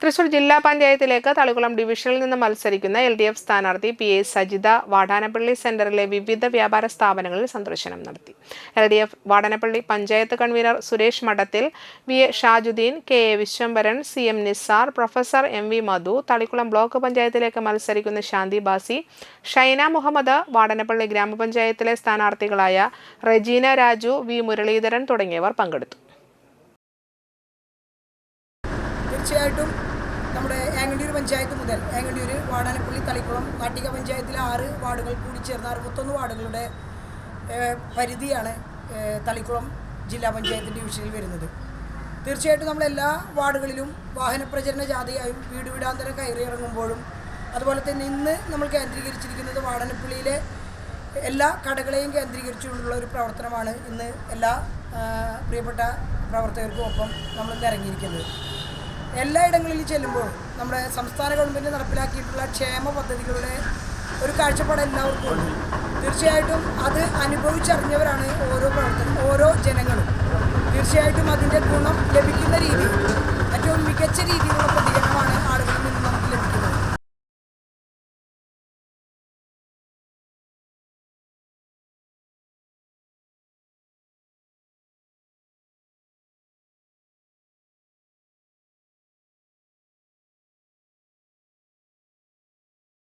തൃശൂർ ജില്ലാ പഞ്ചായത്തിലേക്ക് തളികുളം ഡിവിഷനിൽ നിന്ന് മത്സരിക്കുന്ന എൽ ഡി എഫ് സ്ഥാനാർത്ഥി പി എ സജിത വാടാനപ്പള്ളി സെന്ററിലെ വിവിധ വ്യാപാര സ്ഥാപനങ്ങളിൽ സന്ദർശനം നടത്തി. L D F Vadanappally panchayat convener Suresh Madathil V A Shajudheen K A Viswambharan C M Nisar professor M V Madhu Thalikulam block പഞ്ചായത്തിലേക്ക് മത്സരിക്കുന്ന ശാന്തി ബാസി ഷൈന മുഹമ്മദ് വാടനപ്പള്ളി ഗ്രാമപഞ്ചായത്തിലെ സ്ഥാനാർത്ഥികളായ റജീന രാജു വി മുരളീധരൻ തുടങ്ങിയവർ പങ്കെടുത്തു. തീർച്ചയായിട്ടും നമ്മുടെ ഏങ്ങണ്ടിയൂർ പഞ്ചായത്ത് മുതൽ ഏങ്ങണ്ടിയൂർ വാടാനപ്പള്ളി തളിക്കുളം നാട്ടിക പഞ്ചായത്തിലെ ആറ് വാർഡുകൾ കൂടി ചേർന്ന അറുപത്തൊന്ന് വാർഡുകളുടെ പരിധിയാണ് തളിക്കുളം ജില്ലാ പഞ്ചായത്ത് ഡിവിഷനിൽ വരുന്നത്. തീർച്ചയായിട്ടും നമ്മൾ എല്ലാ വാർഡുകളിലും വാഹന പ്രചരണ ജാഥയായും വീട് വീടാന്തരം കയറിയിറങ്ങുമ്പോഴും അതുപോലെ തന്നെ ഇന്ന് നമ്മൾ കേന്ദ്രീകരിച്ചിരിക്കുന്നത് വാടനപ്പള്ളിയിലെ എല്ലാ കടകളെയും കേന്ദ്രീകരിച്ചുകൊണ്ടുള്ള ഒരു പ്രവർത്തനമാണ് ഇന്ന് എല്ലാ പ്രിയപ്പെട്ട പ്രവർത്തകർക്കും ഒപ്പം നമ്മൾ ഇന്ന് ഇറങ്ങിയിരിക്കുന്നത്. എല്ലായിടങ്ങളിലും ചെല്ലുമ്പോൾ നമ്മുടെ സംസ്ഥാന ഗവൺമെന്റ് നടപ്പിലാക്കിയിട്ടുള്ള ക്ഷേമ പദ്ധതികളുടെ ഒരു കാഴ്ചപ്പാട് എല്ലാവർക്കും ഉണ്ട്. തീർച്ചയായിട്ടും അത് അനുഭവിച്ചറിഞ്ഞവരാണ് ഓരോ പ്രവർത്തനം ഓരോ ജനങ്ങളും. തീർച്ചയായിട്ടും അതിന്റെ ഗുണം ലഭിക്കുന്ന രീതി ഏറ്റവും മികച്ച രീതിയിലുള്ള